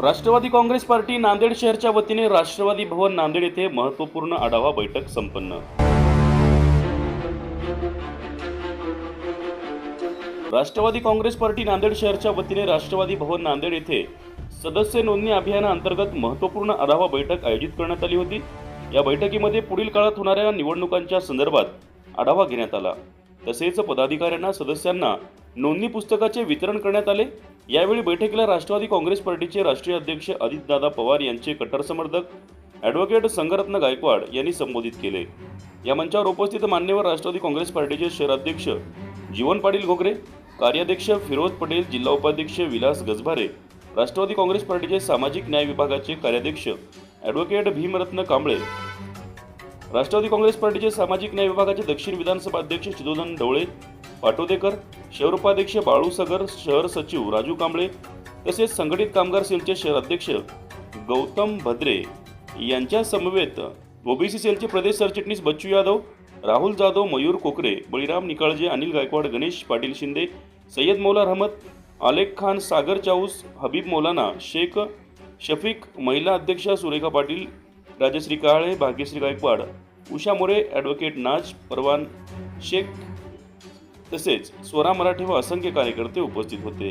Rashtrawadi Congress party Nanded शहरच्या वतीने राष्ट्रवादी भवन नांदेड येथे महत्त्वपूर्ण आढावा बैठक संपन्न. राष्ट्रवादी काँग्रेस पार्टी नांदेड शहरच्या वतीने राष्ट्रवादी भवन नांदेड येथे सदस्य नोंदणी अभियानाअंतर्गत महत्त्वपूर्ण आढावा बैठक आयोजित करण्यात आली होती. या बैठकीमध्ये पुढील काळात होणाऱ्या निवडणुकांच्या संदर्भात आढावा घेण्यात आला. तसेच पदाधिकाऱ्यांना सदस्यांना नोंदणी पुस्तकाचे वितरण करण्यात आले. यावेळी बैठकीला राष्ट्रवादी काँग्रेस पार्टीचे राष्ट्रीय अध्यक्ष अजितदादा पवार यांचे कट्टर समर्थक ॲडव्होकेट संघरत्न गायकवाड यांनी संबोधित केले. या मंचावर उपस्थित मान्यवर राष्ट्रवादी काँग्रेस पार्टीचे शहराध्यक्ष जीवन पाटील घोगरे कार्याध्यक्ष फिरोज पटेल जिल्हा उपाध्यक्ष विलास गजभारे राष्ट्रवादी काँग्रेस पार्टीचे सामाजिक न्याय विभागाचे कार्याध्यक्ष ॲडव्होकेट भीमरत्न कांबळे राष्ट्रवादी काँग्रेस पार्टीचे सामाजिक न्याय विभागाचे दक्षिण विधानसभा अध्यक्ष चिदोदन ढवळे पाटोदेकर शहर उपाध्यक्ष बाळू सगर शहर सचिव राजू कांबळे तसेच संघटित कामगार सेलचे शहर अध्यक्ष गौतम भद्रे यांच्या समवेत ओबीसी सेलचे प्रदेश सरचिटणीस बच्चू यादव राहुल जाधव मयूर कोकरे बळीराम निकाळजे अनिल गायकवाड गणेश पाटील शिंदे सय्यद मौला रहमत आलेख खान सागर चाऊस हबीब मौलाना शेख शफीक महिला अध्यक्षा सुरेखा पाटील राजश्री काळे भाग्यश्री गायकवाड उषा मोरे ॲडव्होकेट नाज परवान शेख तसेच स्वरा मराठी व असंख्य कार्यकर्ते उपस्थित होते.